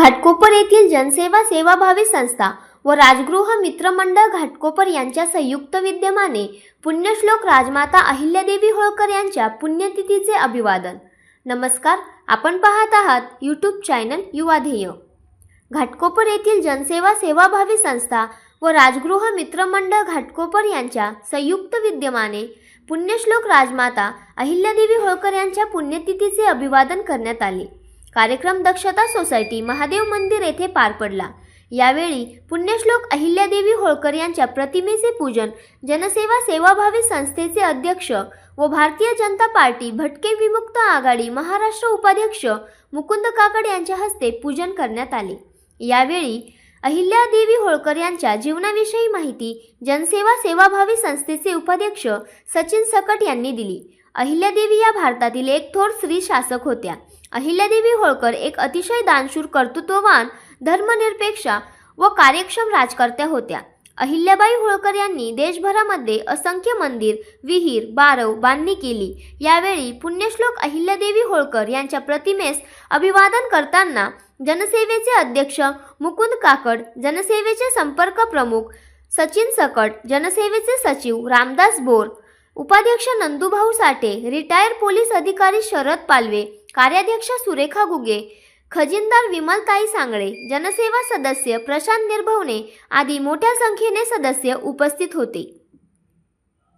घाटकोपर येथील जनसेवा सेवाभावी संस्था व राजगृह मित्रमंडळ घाटकोपर यांच्या संयुक्त विद्यमाने पुण्यश्लोक राजमाता अहिल्यादेवी होळकर यांच्या पुण्यतिथीचे अभिवादन. नमस्कार आपण पाहत आहात यूट्यूब चॅनल युवाध्येय घाटकोपर येथील जनसेवा सेवाभावी संस्था व राजगृह मित्रमंडळ घाटकोपर यांच्या संयुक्त विद्यमाने पुण्यश्लोक राजमाता अहिल्यादेवी होळकर यांच्या पुण्यतिथीचे अभिवादन करण्यात आले. कार्यक्रम दक्षता सोसायटी महादेव मंदिर येथे पार पडला. यावेळी पुण्यश्लोक अहिल्यादेवी होळकर यांच्या प्रतिमेचे पूजन जनसेवा सेवाभावी संस्थेचे अध्यक्ष व भारतीय जनता पार्टी भटके विमुक्त आघाडी महाराष्ट्र उपाध्यक्ष मुकुंद काकड यांच्या हस्ते पूजन करण्यात आले. यावेळी अहिल्यादेवी होळकर यांच्या जीवनाविषयी माहिती जनसेवा सेवाभावी संस्थेचे उपाध्यक्ष सचिन सकट यांनी दिली. अहिल्यादेवी या भारतातील एक थोर स्त्री शासक होत्या. अहिल्यादेवी होळकर एक अतिशय दानशूर कर्तृत्ववान धर्मनिरपेक्ष व कार्यक्षम राजकर्त्या होत्या. अहिल्याबाई होळकर यांनी देशभरामध्ये असंख्य मंदिर विहीर बारव बांधणी केली. यावेळी पुण्यश्लोक अहिल्यादेवी होळकर यांच्या प्रतिमेस अभिवादन करताना जनसेवेचे अध्यक्ष मुकुंद काकड जनसेवेचे संपर्क प्रमुख सचिन सकट जनसेवेचे सचिव रामदास बोर उपाध्यक्ष नंदूभाऊ साठे रिटायर पोलीस अधिकारी शरद पालवे कार्याध्यक्ष सुरेखा गुगे खजिनदार विमलताई सांगळे जनसेवा सदस्य प्रशांत निर्भवणे आदी मोठ्या संख्येने सदस्य उपस्थित होते.